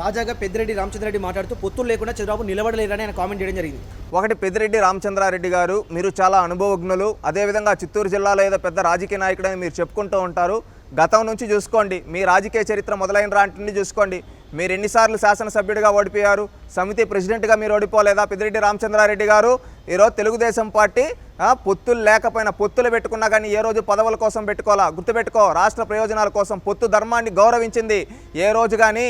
తాజాగా పెద్దిరెడ్డి రామచంద్రరెడ్డి మాట్లాడుతూ పొత్తులు లేకుండా చంద్రబాబు నిలబడలేరని ఆయన కామెంట్ చేయడం జరిగింది. ఒకటి పెద్దిరెడ్డి రామచంద్రారెడ్డి గారు మీరు చాలా అనుభవజ్ఞులు అదేవిధంగా చిత్తూరు జిల్లాలో ఏదో పెద్ద రాజకీయ నాయకుడని మీరు చెప్పుకుంటూ ఉంటారు. గతం నుంచి చూసుకోండి మీ రాజకీయ చరిత్ర మొదలైన రాంటిని చూసుకోండి. మీరు ఎన్నిసార్లు శాసనసభ్యుడిగా ఓడిపోయారు సమితి ప్రెసిడెంట్గా మీరు ఓడిపోలేదా పెద్దిరెడ్డి రామచంద్రారెడ్డి గారు? ఈరోజు తెలుగుదేశం పార్టీ పొత్తులు లేకపోయినా పొత్తులు పెట్టుకున్నా కానీ ఏ రోజు పదవుల కోసం పెట్టుకోవాలా? గుర్తుపెట్టుకో రాష్ట్ర ప్రయోజనాల కోసం పొత్తు ధర్మాన్ని గౌరవించింది. ఏ రోజు కానీ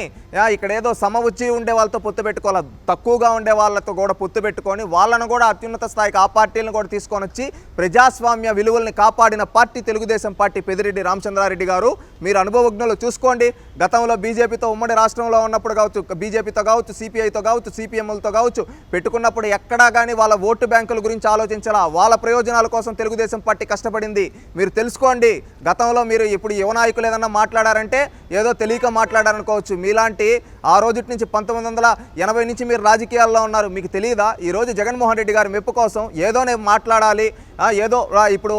ఇక్కడ ఏదో సమ ఉండే వాళ్ళతో పొత్తు పెట్టుకోవాలా? తక్కువగా ఉండే వాళ్ళతో కూడా పొత్తు పెట్టుకొని వాళ్ళను కూడా అత్యున్నత స్థాయికి ఆ పార్టీలను కూడా తీసుకొని వచ్చి ప్రజాస్వామ్య విలువల్ని కాపాడిన పార్టీ తెలుగుదేశం పార్టీ పెదిరెడ్డి రామచంద్రారెడ్డి గారు. మీరు అనుభవజ్ఞులు చూసుకోండి. గతంలో బీజేపీతో ఉమ్మడి రాష్ట్రంలో ఉన్నప్పుడు కావచ్చు బీజేపీతో కావచ్చు సిపిఐతో కావచ్చు సిపిఎంలతో కావచ్చు పెట్టుకున్నప్పుడు ఎక్కడా కానీ వాళ్ళ ఓటు బ్యాంకుల గురించి ఆలోచించాలా? వాళ్ళ ప్రయోజనాల కోసం తెలుగుదేశం పార్టీ కష్టపడింది. మీరు తెలుసుకోండి గతంలో మీరు ఇప్పుడు యువ నాయకులు ఏదన్నా మాట్లాడారంటే ఏదో తెలియక మాట్లాడారనుకోవచ్చు. మీలాంటి ఆ రోజు నుంచి పంతొమ్మిది వందల ఎనభై నుంచి మీరు రాజకీయాల్లో ఉన్నారు. మీకు తెలియదా ఈరోజు జగన్మోహన్ రెడ్డి గారి మెప్పు కోసం ఏదో నేను మాట్లాడాలి ఏదో ఇప్పుడు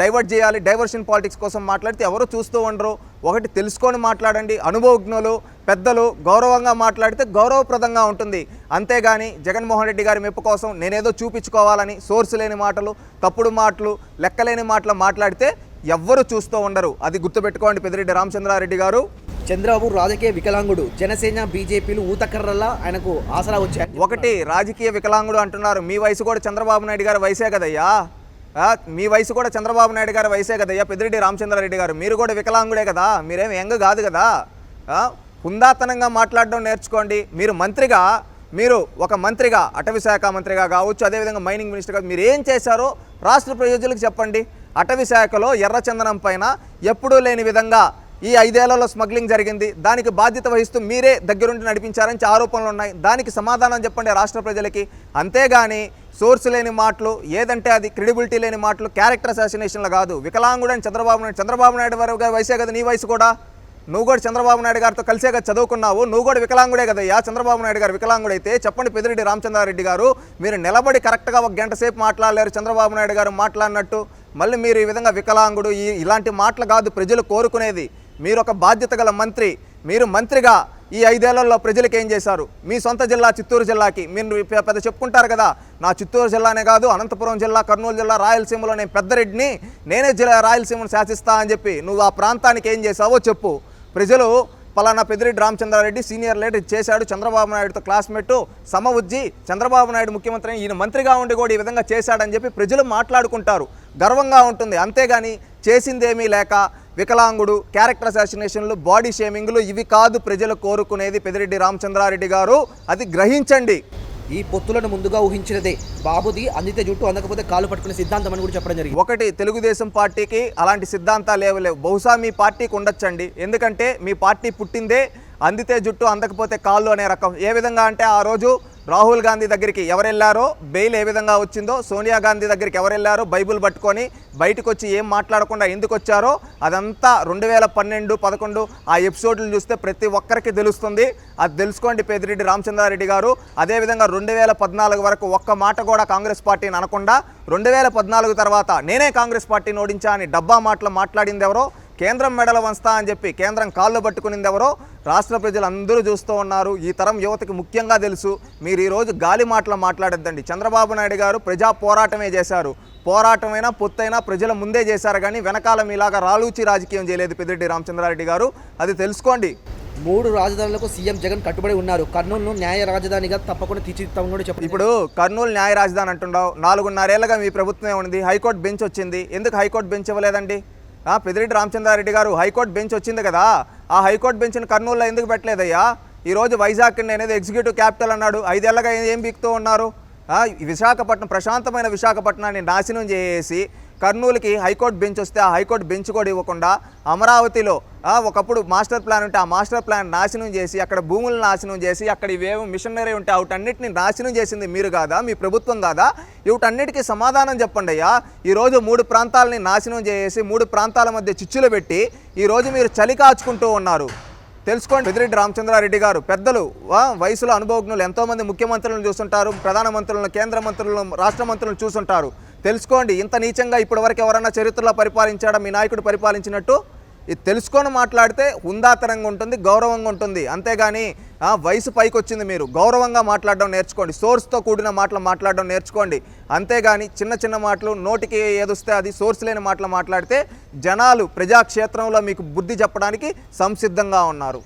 డైవర్ట్ చేయాలి డైవర్షన్ పాలిటిక్స్ కోసం మాట్లాడితే ఎవరు చూస్తూ ఉండరు. ఒకటి తెలుసుకొని మాట్లాడండి. అనుభవజ్ఞులు పెద్దలు గౌరవంగా మాట్లాడితే గౌరవప్రదంగా ఉంటుంది. అంతేగాని జగన్మోహన్ రెడ్డి గారి మెప్పు కోసం నేనేదో చూపించుకోవాలని సోర్స్ లేని మాటలు తప్పుడు మాటలు లెక్కలేని మాటలు మాట్లాడితే ఎవ్వరు చూస్తూ ఉండరు. అది గుర్తుపెట్టుకోండి పెద్దిరెడ్డి రామచంద్రారెడ్డి గారు. చంద్రబాబు రాజకీయ వికలాంగుడు జనసేన బీజేపీలు ఊతకర్రల్లా ఆయనకు ఆసరా వచ్చాయి. ఒకటి రాజకీయ వికలాంగుడు అంటున్నారు మీ వయసు కూడా చంద్రబాబు నాయుడు గారి వయసే కదయ్యా? మీ వయసు కూడా చంద్రబాబు నాయుడు గారి వయసే కదయ్యా పెద్దిరెడ్డి రామచంద్రారెడ్డి గారు. మీరు కూడా వికలాంగుడే కదా మీరేం యంగ్ కాదు కదా? హుందాతనంగా మాట్లాడడం నేర్చుకోండి. మీరు మంత్రిగా మీరు ఒక మంత్రిగా అటవీ శాఖ మంత్రిగా కావచ్చు అదేవిధంగా మైనింగ్ మినిస్టర్గా మీరు ఏం చేశారో రాష్ట్ర ప్రయోజకులకు చెప్పండి. అటవీ శాఖలో ఎర్రచందనం పైన ఎప్పుడూ లేని విధంగా ఈ ఐదేళ్ళలో స్మగ్లింగ్ జరిగింది. దానికి బాధ్యత వహిస్తూ మీరే దగ్గరుండి నడిపించారని ఆరోపణలు ఉన్నాయి. దానికి సమాధానం చెప్పండి రాష్ట్ర ప్రజలకి. అంతేగాని సోర్స్ లేని మాటలు ఏదంటే అది క్రెడిబిలిటీ లేని మాటలు క్యారెక్టర్ అసాసినేషన్లు కాదు. వికలాంగుడని చంద్రబాబు నాయుడు చంద్రబాబు నాయుడు గారి వయసే కదా నీ వయసు కూడా? నువ్వు కూడా చంద్రబాబు నాయుడు గారితో కలిసే కదా చదువుకున్నావు. నువ్వు కూడా వికలాంగుడే కదయ్యా. చంద్రబాబు నాయుడు గారు వికలాంగుడైతే చెప్పండి పెదిరెడ్డి రామచంద్రారెడ్డి గారు మీరు నిలబడి కరెక్ట్గా ఒక గంట సేపు మాట్లాడలేరు చంద్రబాబు నాయుడు గారు మాట్లాడినట్టు. మళ్ళీ మీరు ఈ విధంగా వికలాంగుడు ఈ ఇలాంటి మాటలు కాదు ప్రజలు కోరుకునేది. మీరు ఒక బాధ్యత గల మంత్రి మీరు మంత్రిగా ఈ ఐదేళ్ళలో ప్రజలకు ఏం చేశారు? మీ సొంత జిల్లా చిత్తూరు జిల్లాకి. మీరు పెద్ద చెప్పుకుంటారు కదా నా చిత్తూరు జిల్లానే కాదు అనంతపురం జిల్లా కర్నూలు జిల్లా రాయలసీమలో నేను పెద్దరెడ్డిని నేనే జిల్లా రాయలసీమను శాసిస్తా అని చెప్పి నువ్వు ఆ ప్రాంతానికి ఏం చేసావో చెప్పు. ప్రజలు పలానా పెద్దిరెడ్డి రామచంద్రారెడ్డి సీనియర్ లీడర్ చేశాడు. చంద్రబాబు నాయుడుతో క్లాస్మేట్ సమ ఉజ్జి చంద్రబాబు నాయుడు ముఖ్యమంత్రి ఈయన మంత్రిగా ఉండి కూడా ఈ విధంగా చేశాడని చెప్పి ప్రజలు మాట్లాడుకుంటారు. గర్వంగా ఉంటుంది. అంతేగాని చేసిందేమీ లేక వికలాంగుడు క్యారెక్టర్ అసాసినేషన్లు బాడీ షేమింగ్లు ఇవి కాదు ప్రజలు కోరుకునేది పెదిరెడ్డి రామచంద్రారెడ్డి గారు. అది గ్రహించండి. ఈ పొత్తులను ముందుగా ఊహించినదే. బాబుది అందితే జుట్టు అందకపోతే కాలు పట్టుకునే సిద్ధాంతం అని కూడా చెప్పడం జరిగింది. ఒకటి తెలుగుదేశం పార్టీకి అలాంటి సిద్ధాంతాలు లేవలేవు బహుశా మీ పార్టీకి ఉండొచ్చండి. ఎందుకంటే మీ పార్టీ పుట్టిందే అందితే జుట్టు అందకపోతే కాళ్ళు అనే రకం. ఏ విధంగా అంటే ఆ రోజు రాహుల్ గాంధీ దగ్గరికి ఎవరెళ్ళారో బెయిల్ ఏ విధంగా వచ్చిందో సోనియా గాంధీ దగ్గరికి ఎవరెళ్ళారో బైబుల్ పట్టుకొని బయటకు వచ్చి ఏం మాట్లాడకుండా ఎందుకు వచ్చారో అదంతా రెండు వేల పన్నెండు పదకొండు ఆ ఎపిసోడ్లు చూస్తే ప్రతి ఒక్కరికి తెలుస్తుంది. అది తెలుసుకోండి పెద్దిరెడ్డి రామచంద్రారెడ్డి గారు. అదేవిధంగా రెండు వేల పద్నాలుగు వరకు ఒక్క మాట కూడా కాంగ్రెస్ పార్టీని అనకుండా రెండు వేల పద్నాలుగు తర్వాత నేనే కాంగ్రెస్ పార్టీని ఓడించా అని డబ్బా మాటలు మాట్లాడింది ఎవరో కేంద్రం మెడల వంచుతా అని చెప్పి కేంద్రం కాళ్ళు పట్టుకునింది ఎవరో? రాష్ట్ర ప్రజలు అందరూ చూస్తూ ఉన్నారు. ఈ తరం యువతకి ముఖ్యంగా తెలుసు. మీరు ఈరోజు గాలి మాటలు మాట్లాడొద్దండి. చంద్రబాబు నాయుడు గారు ప్రజా పోరాటమే చేశారు. పోరాటమైనా పొత్తైనా ప్రజల ముందే చేశారు. కానీ వెనకాల మీలాగా రాలూచి రాజకీయం చేయలేదు పెద్దిరెడ్డి రామచంద్రారెడ్డి గారు. అది తెలుసుకోండి. మూడు రాజధానులకు సీఎం జగన్ కట్టుబడి ఉన్నారు. కర్నూలును న్యాయ రాజధానిగా తప్పకుండా తీర్చిదిద్దామని కూడా చెప్పడం. ఇప్పుడు కర్నూలు న్యాయ రాజధాని అంటుండవు నాలుగున్నరేళ్ళుగా మీ ప్రభుత్వమే ఉంది హైకోర్టు బెంచ్ వచ్చింది. ఎందుకు హైకోర్టు బెంచ్ ఇవ్వలేదండి? ఆ, పెద్దిరెడ్డి రామచంద్రారెడ్డి గారు హైకోర్టు బెంచ్ వచ్చింది కదా ఆ హైకోర్టు బెంచ్ని కర్నూలులో ఎందుకు పెట్టలేదయ్యా? ఈరోజు వైజాగ్ అనేది ఎగ్జిక్యూటివ్ క్యాపిటల్ అన్నాడు ఐదేళ్ళగా ఏం- ఏం బీక్తూ ఉన్నారు? విశాఖపట్నం ప్రశాంతమైన విశాఖపట్నాన్ని నాశనం చేసి కర్నూలుకి హైకోర్టు బెంచ్ వస్తే ఆ హైకోర్టు బెంచ్ కూడా ఇవ్వకుండా అమరావతిలో ఒకప్పుడు మాస్టర్ ప్లాన్ ఉంటే ఆ మాస్టర్ ప్లాన్ నాశనం చేసి అక్కడ భూములను నాశనం చేసి అక్కడ ఇవేమో మిషనరీ ఉంటే వాటన్నిటిని నాశనం చేసింది మీరు కాదా? మీ ప్రభుత్వం కాదా? వీటన్నిటికీ సమాధానం చెప్పండి అయ్యా. ఈరోజు మూడు ప్రాంతాలని నాశనం చేసి మూడు ప్రాంతాల మధ్య చిచ్చులు పెట్టి ఈరోజు మీరు చలి కాచుకుంటూ ఉన్నారు. తెలుసుకోండి. పెద్దిరెడ్డి రామచంద్రారెడ్డి గారు పెద్దలు వయసులో అనుభవజ్ఞులు ఎంతోమంది ముఖ్యమంత్రులను చూస్తుంటారు ప్రధానమంత్రులను కేంద్ర మంత్రులను రాష్ట్ర మంత్రులను చూస్తుంటారు. తెలుసుకోండి. ఇంత నీచంగా ఇప్పటివరకు ఎవరన్నా చరిత్రలో పరిపాలించాడా? మీ నాయకుడు పరిపాలించినట్టు? ఇది తెలుసుకొని మాట్లాడితే హుందాతనంగా ఉంటుంది గౌరవంగా ఉంటుంది. అంతేగాని వయసు పైకి వచ్చింది మీరు. గౌరవంగా మాట్లాడడం నేర్చుకోండి. సోర్స్తో కూడిన మాటలు మాట్లాడడం నేర్చుకోండి. అంతేగాని చిన్న చిన్న మాటలు నోటికి ఏదొస్తే అది సోర్స్ లేని మాటలు మాట్లాడితే జనాలు ప్రజాక్షేత్రంలో మీకు బుద్ధి చెప్పడానికి సంసిద్ధంగా ఉన్నారు.